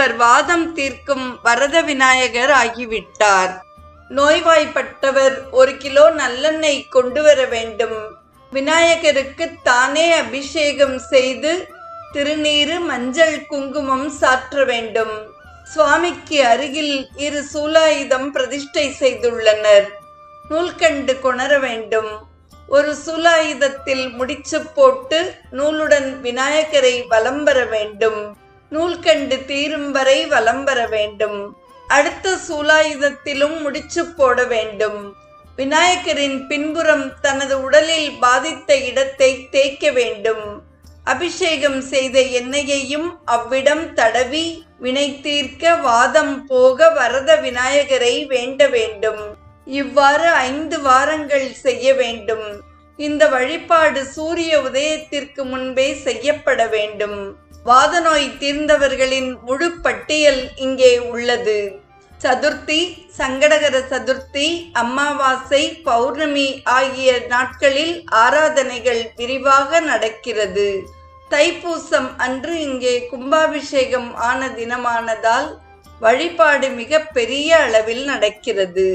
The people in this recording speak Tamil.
இவர் வாதம் தீர்க்கும் வரத விநாயகர் ஆகிவிட்டார். நோய்வாய்ப்பட்டவர் ஒரு கிலோ நல்லெண்ணெய் கொண்டு வர வேண்டும். விநாயகருக்கு தானே அபிஷேகம் செய்து திருநீரு மஞ்சள் குங்குமம் சாற்ற வேண்டும். சுவாமிக்கு அருகில் இரு சூலாயுதம் பிரதிஷ்டை செய்துள்ளனர். நூல்கண்டு கொணர வேண்டும். ஒரு சூலாயுதத்தில் முடிச்சு போட்டு நூலுடன் விநாயகரை வலம் வர வேண்டும். நூல்கண்டு தீரும் வரை வலம் வர வேண்டும். அடுத்த சூலாயுதத்திலும் முடிச்சு போட வேண்டும். விநாயகரின் பின்புறம் தனது உடலில் பாதித்த இடத்தை தேய்க்க வேண்டும். அபிஷேகம் செய்த எண்ணெயையும் அவ்விடம் தடவி வினை தீர்க்க வாதம் போக வரத விநாயகரை வேண்ட வேண்டும். இவ்வாறு ஐந்து வாரங்கள் செய்ய வேண்டும். இந்த வழிபாடு சூரிய உதயத்திற்கு முன்பே செய்யப்பட வேண்டும். வாதநோய் தீர்ந்தவர்களின் முழு பட்டியல் இங்கே உள்ளது. சதுர்த்தி சங்கடகர சதுர்த்தி அமாவாசை பௌர்ணமி ஆகிய நாட்களில் ஆராதனைகள் விரிவாக நடக்கிறது. தைப்பூசம் அன்று இங்கே கும்பாபிஷேகம் ஆன தினமானதால் வழிபாடு மிக பெரிய அளவில் நடக்கிறது.